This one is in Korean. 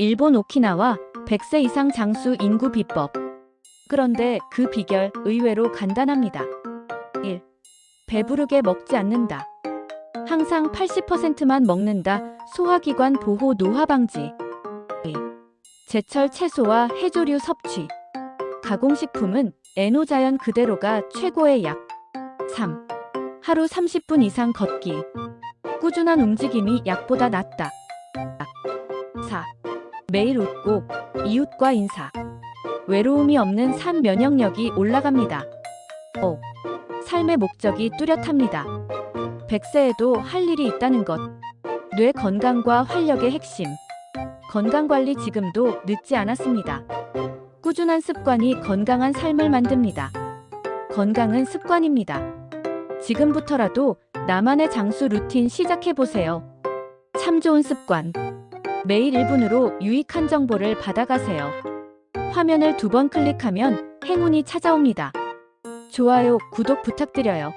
일본 오키나와 100세 이상 장수 인구 비법. 그런데 그 비결 의외로 간단합니다. 1. 배부르게 먹지 않는다. 항상 80%만 먹는다. 소화기관 보호 노화 방지. 2. 제철 채소와 해조류 섭취. 가공식품은 에노자연 그대로가 최고의 약. 3. 하루 30분 이상 걷기. 꾸준한 움직임이 약보다 낫다. 4. 매일 웃고 이웃과 인사. 외로움이 없는 삶 면역력이 올라갑니다. 5. 삶의 목적이 뚜렷합니다. 100세에도 할 일이 있다는 것. 뇌 건강과 활력의 핵심. 건강관리 지금도 늦지 않았습니다. 꾸준한 습관이 건강한 삶을 만듭니다. 건강은 습관입니다. 지금부터라도 나만의 장수 루틴 시작해보세요. 참 좋은 습관. 매일 1분으로 유익한 정보를 받아가세요. 화면을 두 번 클릭하면 행운이 찾아옵니다. 좋아요, 구독 부탁드려요.